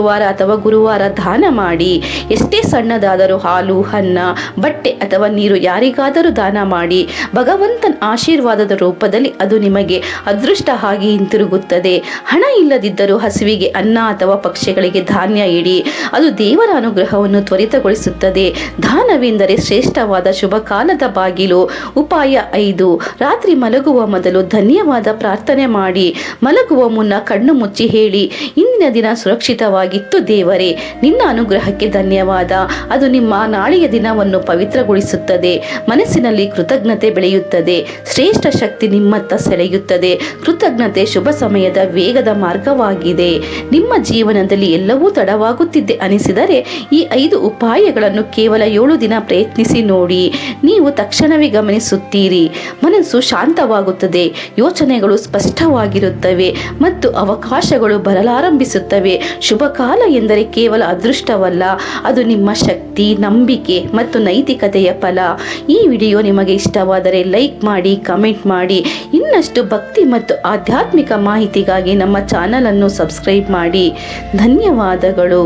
ಗುರುವಾರ ಅಥವಾ ಗುರುವಾರ ದಾನ ಮಾಡಿ, ಎಷ್ಟೇ ಸಣ್ಣದಾದರೂ ಹಾಲು, ಅನ್ನ, ಬಟ್ಟೆ ಅಥವಾ ನೀರು ಯಾರಿಗಾದರೂ ದಾನ ಮಾಡಿ, ಭಗವಂತನ ಆಶೀರ್ವಾದದ ರೂಪದಲ್ಲಿ ಅದು ನಿಮಗೆ ಅದೃಷ್ಟ ಹಾಗೆ ಹಿಂತಿರುಗುತ್ತದೆ. ಹಣ ಇಲ್ಲದಿದ್ದರೂ ಹಸುವಿಗೆ ಅನ್ನ ಅಥವಾ ಪಕ್ಷಿಗಳಿಗೆ ಧಾನ್ಯ ಇಡಿ, ಅದು ದೇವರ ಅನುಗ್ರಹವನ್ನು ತ್ವರಿತಗೊಳಿಸುತ್ತದೆ. ದಾನವೆಂದರೆ ಶ್ರೇಷ್ಠವಾದ ಶುಭ ಕಾಲದ ಬಾಗಿಲು. ಉಪಾಯ ಐದು, ರಾತ್ರಿ ಮಲಗುವ ಮೊದಲು ಧನ್ಯವಾದ ಪ್ರಾರ್ಥನೆ ಮಾಡಿ, ಮಲಗುವ ಮುನ್ನ ಕಣ್ಣು ಮುಚ್ಚಿ ಹೇಳಿ, ಇಂದಿನ ದಿನ ಸುರಕ್ಷಿತವಾಗಿತ್ತು ದೇವರೇ, ನಿನ್ನ ಅನುಗ್ರಹಕ್ಕೆ ಧನ್ಯವಾದ. ಅದು ನಿಮ್ಮ ನಾಳೆಯ ದಿನವನ್ನು ಪವಿತ್ರಗೊಳಿಸುತ್ತದೆ. ಮನಸ್ಸಿನಲ್ಲಿ ಕೃತಜ್ಞತೆ ಬೆಳೆಯುತ್ತದೆ. ಶ್ರೇಷ್ಠ ಶಕ್ತಿ ನಿಮ್ಮತ್ತ ಸೆಳೆಯುತ್ತದೆ. ಕೃತಜ್ಞತೆ ಶುಭ ಸಮಯದ ವೇಗದ ಮಾರ್ಗವಾಗಿದೆ. ನಿಮ್ಮ ಜೀವನದಲ್ಲಿ ಎಲ್ಲವೂ ತಡವಾಗುತ್ತಿದ್ದೆ ಅನಿಸಿದರೆ ಈ ಐದು ಉಪಾಯಗಳನ್ನು ಕೇವಲ ಏಳು ದಿನ ಪ್ರಯತ್ನಿಸಿ ನೋಡಿ. ನೀವು ತಕ್ಷಣವೇ ಗಮನಿಸುತ್ತೀರಿ. ಮನಸ್ಸು ಶಾಂತವಾಗುತ್ತದೆ. ಯೋಚನೆಗಳು ಸ್ಪಷ್ಟವಾಗಿರುತ್ತವೆ ಮತ್ತು ಅವಕಾಶಗಳು ಬರಲಾರಂಭಿಸುತ್ತವೆ. ಶುಭ ಕಾಲ ಎಂದರೆ ಕೇವಲ ಅದೃಷ್ಟವಲ್ಲ, ಅದು ನಿಮ್ಮ ಶಕ್ತಿ, ನಂಬಿಕೆ ಮತ್ತು ನೈತಿಕತೆಯ ಫಲ. ಈ ವಿಡಿಯೋ ನಿಮಗೆ ಇಷ್ಟವಾದರೆ ಲೈಕ್ ಮಾಡಿ, ಕಮೆಂಟ್ ಮಾಡಿ. ಇನ್ನಷ್ಟು ಭಕ್ತಿ ಮತ್ತು ಆಧ್ಯಾತ್ಮಿಕ ಮಾಹಿತಿಗಾಗಿ ನಮ್ಮ ಚಾನಲನ್ನು ಸಬ್ಸ್ಕ್ರೈಬ್ ಮಾಡಿ. ಧನ್ಯವಾದಗಳು.